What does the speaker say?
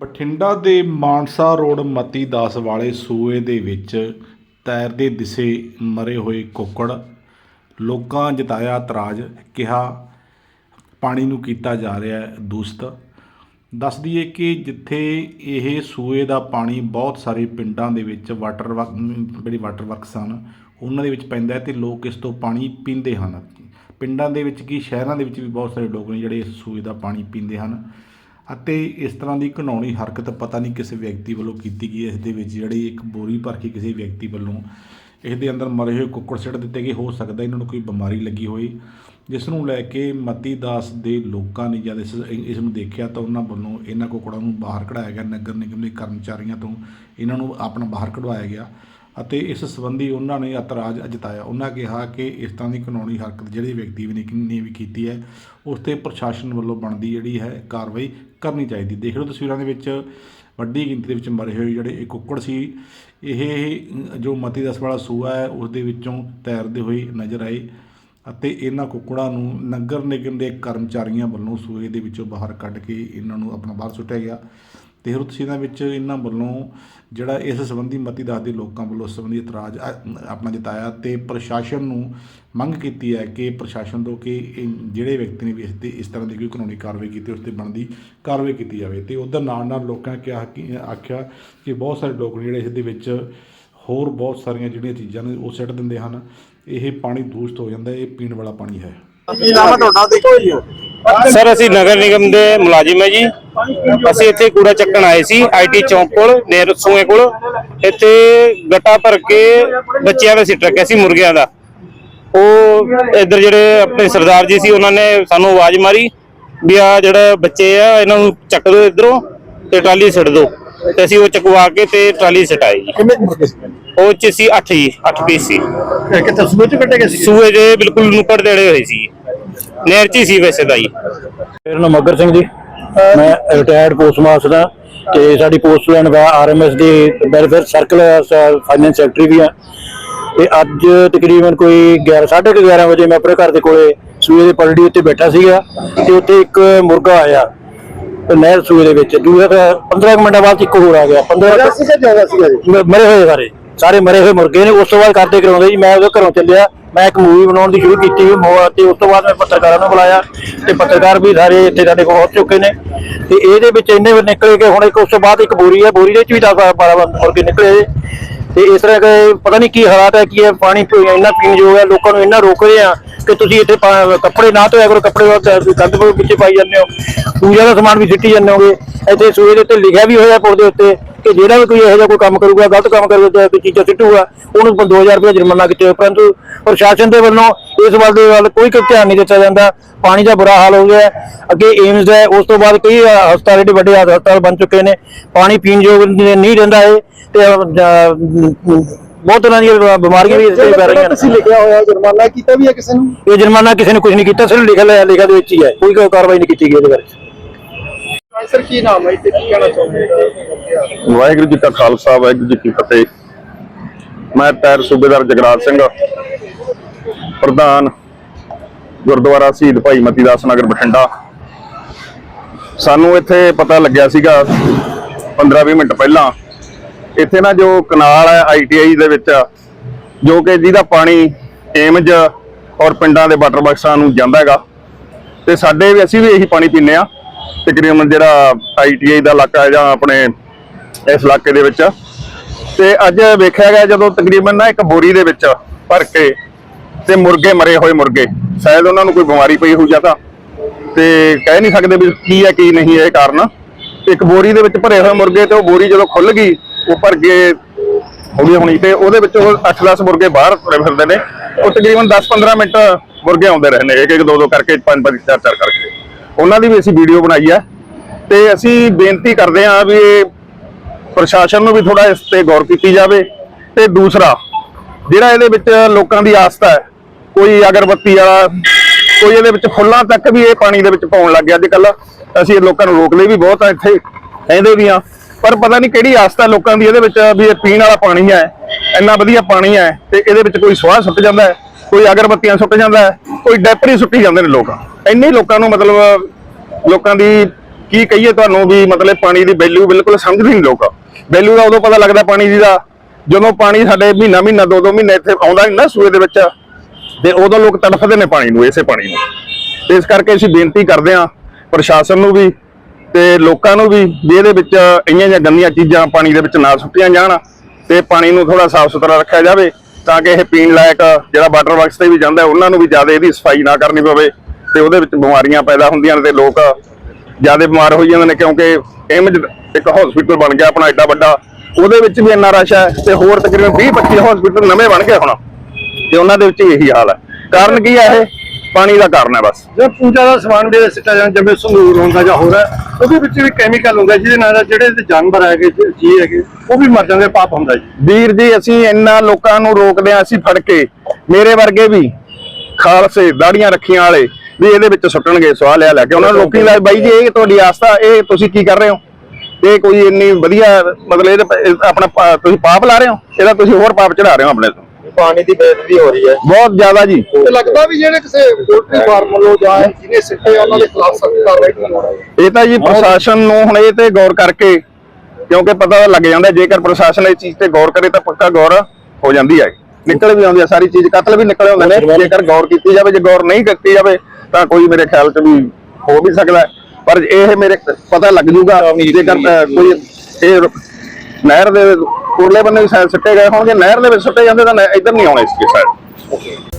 ਬਠਿੰਡਾ ਦੇ ਮਾਨਸਾ ਰੋਡ ਮਤੀ ਦਾਸ ਵਾਲੇ ਸੂਏ ਦੇ ਵਿੱਚ ਤੈਰਦੇ ਦਿਸੇ ਮਰੇ ਹੋਏ ਕੁੱਕੜ ਲੋਕਾਂ ਜਤਾਇਆ ਇਤਰਾਜ਼ ਕਿਹਾ, ਪਾਣੀ ਨੂੰ ਕੀਤਾ ਜਾ ਰਿਹਾ ਹੈ ਦੂਸ਼ਿਤ ਦੱਸ ਦਈਏ ਕਿ ਜਿੱਥੇ ਇਹ ਸੂਏ ਦਾ ਪਾਣੀ ਬਹੁਤ ਸਾਰੇ ਪਿੰਡਾਂ ਦੇ ਵਿੱਚ ਵਾਟਰ ਵਰਕ, ਜਿਹੜੇ ਵਾਟਰ ਵਰਕਸ ਹਨ, ਉਹਨਾਂ ਦੇ ਵਿੱਚ ਪੈਂਦਾ ਹੈ ਤੇ ਲੋਕ ਇਸ ਤੋਂ ਪਾਣੀ ਪੀਂਦੇ ਹਨ। ਪਿੰਡਾਂ ਦੇ ਵਿੱਚ ਕੀ, ਸ਼ਹਿਰਾਂ ਦੇ ਵਿੱਚ ਵੀ ਬਹੁਤ ਸਾਰੇ ਲੋਕ ਨੇ ਜਿਹੜੇ ਸੂਏ ਦਾ ਪਾਣੀ ਪੀਂਦੇ ਹਨ। ਅਤੇ ਇਸ ਤਰ੍ਹਾਂ ਦੀ ਘਿਨਾਉਣੀ ਹਰਕਤ ਪਤਾ ਨਹੀਂ ਕਿਸੇ ਵਿਅਕਤੀ ਵੱਲੋਂ ਕੀਤੀ ਗਈ ਹੈ ਇਸ ਦੇ ਵਿੱਚ ਜਿਹੜੀ ਇੱਕ ਬੋਰੀ ਭਰ ਕੇ ਕਿਸੇ ਵਿਅਕਤੀ ਵੱਲੋਂ ਇਸ ਦੇ ਅੰਦਰ ਮਰੇ ਹੋਏ ਕੁੱਕੜ ਸਿੱਟ ਦਿੱਤੇ ਗਏ। ਹੋ ਸਕਦਾ ਇਹਨਾਂ ਨੂੰ ਕੋਈ ਬਿਮਾਰੀ ਲੱਗੀ ਹੋਈ ਜਿਸ ਨੂੰ ਲੈ ਕੇ ਮਤੀ ਦਾਸ ਦੇ ਲੋਕਾਂ ਨੇ ਜਦ ਇਸ ਇਸ ਨੂੰ ਦੇਖਿਆ ਤਾਂ ਉਹਨਾਂ ਵੱਲੋਂ ਇਹਨਾਂ ਕੁੱਕੜਾਂ ਨੂੰ ਬਾਹਰ ਕਢਾਇਆ ਗਿਆ। ਨਗਰ ਨਿਗਮ ਦੇ ਕਰਮਚਾਰੀਆਂ ਤੋਂ ਇਹਨਾਂ ਨੂੰ ਆਪਣਾ ਬਾਹਰ ਕਢਵਾਇਆ ਗਿਆ। ਅਤੇ ਇਸ ਸੰਬੰਧੀ ਉਹਨਾਂ ਨੇ ਇਤਰਾਜ਼ ਜਤਾਇਆ। ਉਹਨਾਂ ਕਿਹਾ ਕਿ ਇਸ ਤਰ੍ਹਾਂ ਦੀ ਕਾਨੂੰਨੀ ਹਰਕਤ ਜਿਹੜੇ ਵਿਅਕਤੀ ਵੀ ਨੇ ਨੇ ਵੀ ਕੀਤੀ ਹੈ, ਉਸ ਤੇ ਪ੍ਰਸ਼ਾਸਨ ਵੱਲੋਂ ਬਣਦੀ ਜਿਹੜੀ ਹੈ ਕਾਰਵਾਈ ਕਰਨੀ ਚਾਹੀਦੀ। ਦੇਖ ਲਓ ਤਸਵੀਰਾਂ ਦੇ ਵਿੱਚ, ਵੱਡੀ ਗਿਣਤੀ ਦੇ ਵਿੱਚ ਮਰੇ ਹੋਏ ਜਿਹੜੇ ਇਹ ਕੁੱਕੜ ਸੀ, ਇਹ ਜੋ ਮਤੀ ਦਸ ਵਾਲਾ ਸੂਆ ਹੈ, ਉਸ ਦੇ ਵਿੱਚੋਂ ਤੈਰਦੇ ਹੋਏ ਨਜ਼ਰ ਆਏ ਅਤੇ ਇਹਨਾਂ ਕੁੱਕੜਾਂ ਨੂੰ ਨਗਰ ਨਿਗਮ ਦੇ ਕਰਮਚਾਰੀਆਂ ਵੱਲੋਂ ਸੂਏ ਦੇ ਵਿੱਚੋਂ ਬਾਹਰ ਕੱਢ ਕੇ ਇਹਨਾਂ ਨੂੰ ਆਪਣਾ ਬਾਹਰ ਸੁੱਟਿਆ ਗਿਆ। ਤੇ ਹੋਰ ਤਸਵੀਰਾਂ ਵਿੱਚ ਇਹਨਾਂ ਵੱਲੋਂ ਜਿਹੜਾ ਇਸ ਸੰਬੰਧੀ ਮਤੀ ਦਾਸ ਦੇ ਲੋਕਾਂ ਵੱਲੋਂ ਇਸ ਸੰਬੰਧੀ ਇਤਰਾਜ਼ ਆਪਣਾ ਜਤਾਇਆ ਤੇ ਪ੍ਰਸ਼ਾਸਨ ਨੂੰ ਮੰਗ ਕੀਤੀ ਹੈ ਕਿ ਪ੍ਰਸ਼ਾਸਨ ਤੋਂ ਕਿ ਜਿਹੜੇ ਵਿਅਕਤੀ ਨੇ ਵੀ ਇਸ ਤੇ ਇਸ ਤਰ੍ਹਾਂ ਦੀ ਕੋਈ ਕਾਨੂੰਨੀ ਕਾਰਵਾਈ ਕੀਤੀ ਉਸ ਤੇ ਬਣਦੀ ਕਾਰਵਾਈ ਕੀਤੀ ਜਾਵੇ। ਤੇ ਉਧਰ ਨਾਲ ਨਾਲ ਲੋਕਾਂ ਨੇ ਕਿਹਾ ਕਿ ਆਖਿਆ ਕਿ ਬਹੁਤ ਸਾਰੇ ਲੋਕ ਨੇ ਜਿਹੜੇ ਇਸ ਦੇ ਵਿੱਚ ਹੋਰ ਬਹੁਤ ਸਾਰੀਆਂ ਜਿਹੜੀਆਂ ਚੀਜ਼ਾਂ ਨੇ ਉਹ ਸਿੱਟ ਦਿੰਦੇ ਹਨ। ਇਹ ਪਾਣੀ ਦੂਸ਼ਿਤ ਹੋ ਜਾਂਦਾ ਇਹ ਪੀਣ ਵਾਲਾ ਪਾਣੀ ਹੈ। ਸਰ ਅਸੀਂ ਨਗਰ ਨਿਗਮ ਦੇ ਮੁਲਾਜ਼ਮ ਹੈ ਜੀ। ਅਸੀਂ ਇੱਥੇ ਕੂੜਾ ਚੱਕਣ ਆਏ ਸੀ ਆਈਟੀ ਚੌਂਕ ਕੋਲ ਨੇਰ ਸੂਏ ਕੋਲ। ਇੱਥੇ ਗੱਟਾ ਭਰ ਕੇ ਬੱਚਿਆਂ ਦਾ ਸਿੱਟ ਰੱਖਿਆ ਸੀ ਮੁਰਗਿਆਂ ਦਾ। ਉਹ ਇੱਧਰ ਜਿਹੜੇ ਆਪਣੇ ਸਰਦਾਰ ਜੀ ਸੀ ਉਹਨਾਂ ਨੇ ਸਾਨੂੰ ਆਵਾਜ਼ ਮਾਰੀ ਵੀ ਆ ਜਿਹੜਾ ਬੱਚੇ ਆ ਇਹਨਾਂ ਨੂੰ ਚੱਕ ਦਿਓ ਇਧਰੋਂ ਤੇ ਟਰਾਲੀ ਸਿੱਟ ਦਿਓ ਤੇ ਅਸੀਂ ਉਹ ਚਕਵਾ ਕੇ ਤੇ ਟਰਾਲੀ ਸਿਟਾਈ ਜੀ। ਕਿੰਨੇ ਕੁ ਮੁਰਗੇ ਸੀ? ਉਹ ਚ ਸੀ 8 ਜੀ 8 ਪੀਸ ਸੀ। ਕਿੱਥੇ ਸੂਏ ਚ ਕੱਢੇ ਗਏ ਸੀ? ਸੂਏ ਦੇ ਬਿਲਕੁਲ ਨੁੱਕੜ ਦੇੜੇ ਹੋਏ ਸੀ। ਨਹਿਰ ਚ ਹੀ ਸੀ ਵੈਸੇ ਤਾਂ ਜੀ। ਮੇਰਾ ਨਾਮ ਮੱਗਰ ਸਿੰਘ ਜੀ। ਮੈਂ ਰਿਟਾਇਰਡ ਪੋਸਟ ਮਾਸਟਰ ਹਾਂ ਤੇ ਸਾਡੀ ਪੋਸਟ ਵਾ ਆਰਐਮਐਸ ਦੀ ਵੈਲਫੇਅਰ ਸਰਕਲ ਫਾਈਨੈਂਸ ਸੈਕਟਰੀ ਵੀ ਆ। ਤੇ ਅੱਜ ਤਕਰੀਬਨ ਕੋਈ 11 11:30 ਵਜੇ ਮੈਂ ਆਪਣੇ ਘਰ ਦੇ ਕੋਲੇ ਸੂਏ ਦੇ ਪਲੜੀ ਉੱਤੇ ਬੈਠਾ ਸੀਗਾ ਤੇ ਉੱਥੇ ਇੱਕ ਮੁਰਗਾ ਆਇਆ ਤੇ ਨਹਿਰ ਸੂਏ ਦੇ ਵਿੱਚ। ਦੂਜਾ ਤਾਂ 15 ਕੁ ਮਿੰਟਾਂ ਬਾਅਦ ਇੱਕ ਹੋਰ ਆ ਗਿਆ। 15 ਸੀਗਾ ਜ਼ਿਆਦਾ ਸੀਗਾ ਜੀ? ਮ- ਮਰੇ ਹੋਏ ਸਾਰੇ। ਸਾਰੇ ਮਰੇ ਹੋਏ ਮੁਰਗੇ ਨੇ। ਉਸ ਤੋਂ ਬਾਅਦ ਕਰਦੇ ਕਰਾਉਂਦੇ ਜੀ ਮੈਂ ਉਹਦੇ ਘਰੋਂ ਚੱਲਿਆ। ਮੈਂ ਇੱਕ ਮੂਵੀ ਬਣਾਉਣ ਦੀ ਸ਼ੁਰੂ ਕੀਤੀ ਮੋ- ਤੇ ਉਸ ਤੋਂ ਬਾਅਦ ਮੈਂ ਪੱਤਰਕਾਰਾਂ ਨੂੰ ਬੁਲਾਇਆ ਤੇ ਪੱਤਰਕਾਰ ਵੀ ਸਾਰੇ ਇੱਥੇ ਸਾਡੇ ਕੋਲ ਪਹੁੰਚ ਚੁੱਕੇ ਨੇ ਤੇ ਇਹਦੇ ਵਿੱਚ ਇੰਨੇ ਨਿਕਲੇ ਕਿ ਹੁਣ ਇੱਕ ਉਸ ਤੋਂ ਬਾਅਦ ਇੱਕ ਬੋਰੀ ਹੈ, ਬੋਰੀ ਦੇ ਵਿੱਚ ਵੀ 10 12 ਮੁਰਗੇ ਨਿਕਲੇ ਤੇ ਇਸ ਤਰ੍ਹਾਂ ਕਿ ਪਤਾ ਨਹੀਂ ਕੀ ਹਾਲਾਤ ਹੈ, ਕੀ ਹੈ, ਪਾਣੀ ਇੰਨਾ ਪੀਣ ਯੋਗ ਹੈ, ਲੋਕਾਂ ਨੂੰ ਇੰਨਾ ਰੋਕ ਰਹੇ ਆ ਕਿ ਤੁਸੀਂ ਇੱਥੇ ਪਾ- ਕੱਪੜੇ ਨਾ ਧੋਇਆ ਕਰੋ, ਕੱਪੜੇ ਉਹ ਗੰਦ ਵਿੱਚ ਪਾਈ ਜਾਂਦੇ ਹੋ। ਪੂਜਾ ਦਾ ਸਮਾਨ ਵੀ ਸਿੱਟੀ ਜਾਂਦੇ ਹੋਗੇ। ਇੱਥੇ ਸੂਏ ਦੇ ਉੱਤੇ ਲਿਖਿਆ ਵੀ ਹੋਇਆ ਪੁਲ ਦੇ ਉੱਤੇ ਕਿ ਜਿਹੜਾ ਵੀ ਕੋਈ ਇਹੋ ਜਿਹਾ ਕੋਈ ਕੰਮ ਕਰੂਗਾ, ਗਲਤ ਕੰਮ ਕਰੂਗਾ, ਜਾਂ ਕੋਈ ਚੀਜ਼ਾਂ ਸਿੱਟੂਗਾ, ਉਹਨੂੰ 2000 ਰੁਪਏ ਜੁਰਮਾਨਾ ਕੀਤੇ ਪਰੰਤੂ ਪ੍ਰਸ਼ਾਸਨ ਦੇ ਵੱਲੋਂ ਇਸ ਵੱਲ ਦੇ ਵੱਲ ਕੋਈ ਧਿਆਨ ਨਹੀਂ ਦਿੱਤਾ ਜਾਂਦਾ। ਪਾਣੀ ਦਾ ਬੁਰਾ ਹਾਲ ਹੋ ਗਿਆ ਅੱਗੇ ਏਮਸ ਹੈ। ਉਸ ਤੋਂ ਬਾਅਦ ਕਈ ਹਸਪਤਾਲ ਜਿਹੜੇ ਵੱਡੇ ਹਸਪਤਾਲ ਬਣ ਚੁੱਕੇ ਨੇ। ਪਾਣੀ ਪੀਣ ਯੋਗ ਨਹੀਂ ਰਹਿੰਦਾ ਹੈ ਤੇ ਬਹੁਤ ਤਰ੍ਹਾਂ ਦੀਆਂ ਬਿਮਾਰੀਆਂ ਵੀ ਤੇ ਪੈ ਰਹੀਆਂ ਨੇ। ਤੁਸੀਂ ਲਿਖਿਆ ਹੋਇਆ ਜੁਰਮਾਨਾ ਕੀਤਾ ਵੀ ਹੈ ਕਿਸੇ ਨੂੰ? ਇਹ ਜੁਰਮਾਨਾ ਕਿਸੇ ਨੇ ਕੁਝ ਨਹੀਂ ਕੀਤਾ ਸਿਰਫ ਲਿਖਿਆ ਲਿਆ ਲਿਖਿਆ ਦੇ ਵਿੱਚ ਹੀ ਹੈ। ਕੋਈ ਕੋਈ ਕਾਰਵਾਈ ਨਹੀਂ ਕੀਤੀ ਗਈ ਇਹਦੇ ਬਾਰੇ। ਸਰ ਕੀ ਨਾਮ ਹੈ ਤੇ ਕੀ ਕਹਿਣਾ ਚਾਹੁੰਦੇ ਵਾਹਿਗੁਰੂ ਜੀ ਕਾ ਖਾਲਸਾ ਵਾਹਿਗੁਰੂ ਜੀ ਕੀ ਫਤਿਹ। ਮੈਂ ਤੈਰ ਸੂਬੇਦਾਰ ਜਗਰਾਜ ਸਿੰਘ ਪ੍ਰਧਾਨ ਗੁਰਦੁਆਰਾ ਸ਼ਹੀਦ ਭਾਈ ਮਤੀਦਾਸ ਨਗਰ ਬਠਿੰਡਾ। ਸਾਨੂੰ ਇੱਥੇ ਪਤਾ ਲੱਗਿਆ ਸੀਗਾ 15-20 ਮਿੰਟ ਪਹਿਲਾਂ ਇੱਥੇ ਨਾ ਜੋ ਕਨਾਲ ਹੈ ਆਈਟੀਆਈ ਦੇ ਵਿੱਚ, ਜੋ ਕਿ ਜਿਹਦਾ ਪਾਣੀ ਏਮਜ ਔਰ ਪਿੰਡਾਂ ਦੇ ਵਾਟਰ ਬਾਕਸਾਂ ਨੂੰ ਜਾਂਦਾ ਹੈਗਾ। ਤੇ ਸਾਡੇ ਵੀ ਅਸੀਂ ਵੀ ਇਹੀ ਪਾਣੀ ਪੀਂਦੇ ਆ ਤਕਰੀਬਨ ਜਿਹੜਾ ਆਈਟੀਆਈ ਦਾ ਇਲਾਕਾ ਹੈ ਜਾਂ ਆਪਣੇ ਇਸ ਇਲਾਕੇ ਦੇ ਵਿੱਚ। ਤੇ ਅੱਜ ਵੇਖਿਆ ਗਿਆ ਜਦੋਂ ਤਕਰੀਬਨ ਨਾ ਇੱਕ ਬੋਰੀ ਦੇ ਵਿੱਚ ਭਰ ਕੇ ਤੇ ਮੁਰਗੇ ਮਰੇ ਹੋਏ ਮੁਰਗੇ, ਸ਼ਾਇਦ ਉਹਨਾਂ ਨੂੰ ਕੋਈ ਬਿਮਾਰੀ ਪਈ ਹੋਊ ਜਾਂਦਾ ਤਾਂ। ਤੇ ਕਹਿ ਨਹੀਂ ਸਕਦੇ ਵੀ ਕੀ ਹੈ, ਕੀ ਨਹੀਂ ਇਹ ਕਾਰਨ। ਇੱਕ ਬੋਰੀ ਦੇ ਵਿੱਚ ਭਰੇ ਹੋਏ ਮੁਰਗੇ ਤੇ ਉਹ ਬੋਰੀ ਜਦੋਂ ਖੁੱਲ ਗਈ ਉਹ ਭਰ ਕੇ ਹੋਣੀ ਹੋਣੀ ਤੇ ਉਹਦੇ ਵਿੱਚ ਉਹ 8-10 ਮੁਰਗੇ ਬਾਹਰ ਤੁਰੇ ਫਿਰਦੇ ਨੇ। ਉਹ ਤਕਰੀਬਨ 10-15 ਮਿੰਟ ਮੁਰਗੇ ਆਉਂਦੇ ਰਹੇ ਨੇ, ਇੱਕ ਇੱਕ, ਦੋ ਦੋ ਕਰਕੇ ਪੰਜ ਪੰਜ, ਚਾਰ ਚਾਰ ਕਰਕੇ। ਉਹਨਾਂ ਦੀ ਵੀ ਅਸੀਂ ਵੀਡੀਓ ਬਣਾਈ ਹੈ ਤੇ ਅਸੀਂ ਬੇਨਤੀ ਕਰਦੇ ਹਾਂ ਵੀ ਪ੍ਰਸ਼ਾਸਨ ਨੂੰ ਵੀ ਥੋੜਾ ਇਸ ਤੇ ਗੌਰ ਕੀਤੀ ਜਾਵੇ ਤੇ ਦੂਸਰਾ, ਜਿਹੜਾ ਇਹਦੇ ਵਿੱਚ ਲੋਕਾਂ ਦੀ ਆਸਥਾ ਹੈ, ਕੋਈ ਅਗਰਬੱਤੀ ਵਾਲਾ, ਕੋਈ ਇਹਦੇ ਵਿੱਚ ਫੁੱਲਾਂ ਤੱਕ ਵੀ ਇਹ ਪਾਣੀ ਦੇ ਵਿੱਚ ਪਾਉਣ ਲੱਗ ਗਿਆ। ਅੱਜ ਕੱਲ ਅਸੀਂ ਲੋਕਾਂ ਨੂੰ ਰੋਕ ਲਈ ਵੀ ਬਹੁਤ ਆ, ਇੱਥੇ ਕਹਿੰਦੇ ਵੀ ਆ ਪਰ ਪਤਾ ਨਹੀਂ ਕਿਹੜੀ ਆਸਥਾ ਲੋਕਾਂ ਦੀ ਇਹਦੇ ਵਿੱਚ ਵੀ ਇਹ ਪੀਣ ਵਾਲਾ ਪਾਣੀ ਹੈ, ਇੰਨਾ ਵਧੀਆ ਪਾਣੀ ਹੈ ਤੇ ਇਹਦੇ ਵਿੱਚ ਕੋਈ ਸਵਾਹ ਸੁੱਟ ਜਾਂਦਾ ਹੈ, ਕੋਈ ਅਗਰਬੱਤੀਆਂ ਸੁੱਟ ਜਾਂਦਾ ਹੈ, ਕੋਈ ਡੈਪਰੀ ਸੁੱਟੀ ਜਾਂਦੇ ਨੇ ਲੋਕ। ਇੰਨੇ ਲੋਕਾਂ ਨੂੰ ਮਤਲਬ ਲੋਕਾਂ ਦੀ ਕੀ ਕਹੀਏ ਤੁਹਾਨੂੰ ਵੀ ਮਤਲਬ ਪਾਣੀ ਦੀ ਵੈਲਿਊ ਬਿਲਕੁਲ ਸਮਝਦੇ ਨਹੀਂ ਲੋਕ। ਵੈਲਿਊ ਦਾ ਉਦੋਂ ਪਤਾ ਲੱਗਦਾ ਪਾਣੀ ਦੀ ਦਾ, ਜਦੋਂ ਪਾਣੀ ਸਾਡੇ ਮਹੀਨਾ ਮਹੀਨਾ, ਦੋ ਦੋ ਮਹੀਨੇ ਇੱਥੇ ਆਉਂਦਾ ਨਹੀਂ ਨਾ ਸੂਏ ਦੇ ਵਿੱਚ, ਤੇ ਉਦੋਂ ਲੋਕ ਤੜਫਦੇ ਨੇ ਪਾਣੀ ਨੂੰ, ਇਸੇ ਪਾਣੀ ਨੂੰ। ਇਸ ਕਰਕੇ ਅਸੀਂ ਬੇਨਤੀ ਕਰਦੇ ਹਾਂ, ਪ੍ਰਸ਼ਾਸਨ ਨੂੰ ਵੀ ਤੇ ਲੋਕਾਂ ਨੂੰ ਵੀ ਵੀ ਇਹਦੇ ਵਿੱਚ ਇੰਨੀਆਂ ਜਿਹੀਆਂ ਗੰਦੀਆਂ ਚੀਜ਼ਾਂ ਪਾਣੀ ਦੇ ਵਿੱਚ ਨਾ ਸੁੱਟੀਆਂ ਜਾਣ ਤੇ ਪਾਣੀ ਨੂੰ ਥੋੜਾ ਸਾਫ਼ ਸੁਥਰਾ ਰੱਖਿਆ ਜਾਵੇ ਤਾਂ ਕਿ ਇਹ ਪੀਣ ਲਾਇਕ ਜਿਹੜਾ ਵਾਟਰ ਵਰਕਸ ਤੇ ਵੀ ਜਾਂਦਾ ਉਹਨਾਂ ਨੂੰ ਵੀ ਜ਼ਿਆਦਾ ਇਹਦੀ ਸਫ਼ਾਈ ਨਾ ਕਰਨੀ ਪਵੇ ਤੇ ਉਹਦੇ ਵਿੱਚ ਬਿਮਾਰੀਆਂ ਪੈਦਾ ਹੁੰਦੀਆਂ ਨੇ ਤੇ ਲੋਕ ਜ਼ਿਆਦਾ ਬਿਮਾਰ ਹੋਈ ਜਾਂਦੇ ਨੇ ਕਿਉਂਕਿ ਇਮਜ ਇੱਕ ਹਸਪੀਟਲ ਬਣ ਗਿਆ ਆਪਣਾ ਐਡਾ ਵੱਡਾ, ਉਹਦੇ ਵਿੱਚ ਵੀ ਇੰਨਾ ਰਸ਼ ਹੈ ਤੇ ਹੋਰ ਤਕਰੀਬਨ 20 25 ਹਸਪੀਟਲ ਨਵੇਂ ਬਣ ਗਏ ਹੁਣ ਤੇ ਉਹਨਾਂ ਦੇ ਵਿੱਚ ਵੀ ਇਹੀ ਹਾਲ ਹੈ। ਕਾਰਨ ਕੀ ਹੈ ਇਹ? ਪਾਣੀ ਦਾ ਕਾਰਨ ਹੈ ਬਸ। ਜੇ ਪੂਜਾ ਦਾ ਸਮਾਨ ਵੀ ਸਿੱਟਾ ਜਾਂਦਾ ਜਿਵੇਂ ਸੰਗੂਰ ਹੁੰਦਾ ਜਾਂ ਹੋਰ ਹੈ ਉਹਦੇ ਵਿੱਚ ਵੀ ਕੈਮੀਕਲ ਹੁੰਦਾ ਜਿਹਦੇ ਨਾਲ ਜਿਹੜੇ ਜਾਨਵਰ ਹੈਗੇ ਜ- ਹੈਗੇ ਉਹ ਵੀ ਮਰ ਜਾਂਦੇ ਪਾਪ ਹੁੰਦਾ ਜੀ। ਵੀਰ ਜੀ ਅਸੀਂ ਇੰਨਾ ਲੋਕਾਂ ਨੂੰ ਰੋਕਦੇ ਹਾਂ ਅਸੀਂ ਫੜ ਕੇ ਮੇਰੇ ਵਰਗੇ ਵੀ ਖਾਲਸੇ ਦਾੜੀਆਂ ਰੱਖੀਆਂ ਵਾਲੇ ਵੀ ਇਹਦੇ ਵਿੱਚ ਸੁੱਟਣਗੇ ਸਵਾਲ ਲਿਆ ਲੈ ਕੇ ਉਹਨਾਂ ਨੂੰ ਲੋਕੀ ਲੈ ਬਾਈ ਜੀ ਇਹ ਤੁਹਾਡੀ ਆਸਥਾ ਇਹ ਤੁਸੀਂ ਕੀ ਕਰ ਰਹੇ ਹੋ? ਇਹ ਕੋਈ ਇੰਨੀ ਵਧੀਆ ਮਤਲਬ ਇਹ ਆਪਣਾ ਤੁਸੀਂ ਪਾਪ ਲਾ ਰਹੇ ਹੋ? ਇਹਦਾ ਤੁਸੀਂ ਹੋਰ ਪਾਪ ਚੜਾ ਰਹੇ ਹੋ ਆਪਣੇ ਪਾਣੀ ਦੀ ਬੇਇੱਜ਼ਤੀ ਹੋ ਰਹੀ ਹੈ। ਬਹੁਤ ਜ਼ਿਆਦਾ ਜੀ। ਤੇ ਲੱਗਦਾ ਵੀ ਜਿਹੜੇ ਕਿਸੇ ਪੋਲਟਰੀ ਫਾਰਮ ਵੱਲੋਂ ਜਾਂ ਜਿਹਨੇ ਸਿੱਟੇ ਉਹਨਾਂ ਦੇ ਖਿਲਾਫ ਸਖਤ ਕਾਰਵਾਈ ਹੋ ਰਹੀ ਇਹ ਤਾਂ ਜੀ ਪ੍ਰਸ਼ਾਸਨ ਨੂੰ ਹੁਣ ਇਹ ਤੇ ਗੌਰ ਕਰਕੇ ਕਿਉਂਕਿ ਪਤਾ ਲੱਗ ਜਾਂਦਾ ਜੇਕਰ ਪ੍ਰਸ਼ਾਸਨ ਇਸ ਚੀਜ਼ ਤੇ ਗੌਰ ਕਰੇ ਤਾਂ ਪੱਕਾ ਗੌਰ ਹੋ ਜਾਂਦੀ ਹੈ। ਨਿਕਲ ਵੀ ਆਉਂਦੀ ਹੈ ਸਾਰੀ ਚੀਜ਼ ਕਤਲ ਵੀ ਨਿਕਲੇ ਹੁੰਦੇ ਨੇ ਜੇਕਰ ਗੌਰ ਕੀਤੀ ਜਾਵੇ ਜੇ ਗੌਰ ਨਹੀਂ ਕੀਤੀ ਜਾਵੇ ਤਾਂ ਕੋਈ ਮੇਰੇ ਖਿਆਲ 'ਚ ਵੀ ਹੋ ਵੀ ਸਕਦਾ। ਪਰ ਇਹ ਮੇਰੇ ਪਤਾ ਲੱਗ ਜੂਗਾ ਜੇਕਰ ਕੋਈ ਇਹ ਨਹਿਰ ਦੇ ਉਰਲੇ ਬੰਨੇ ਵੀ ਸ਼ਾਇਦ ਸੁੱਟੇ ਗਏ ਹੋਣਗੇ। ਨਹਿਰ ਦੇ ਵਿੱਚ ਸੁੱਟੇ ਜਾਂਦੇ ਤਾਂ ਨਹਿ- ਇੱਧਰ ਨਹੀਂ ਆਉਣੇ ਸੀਗੇ ਸਾਈਡ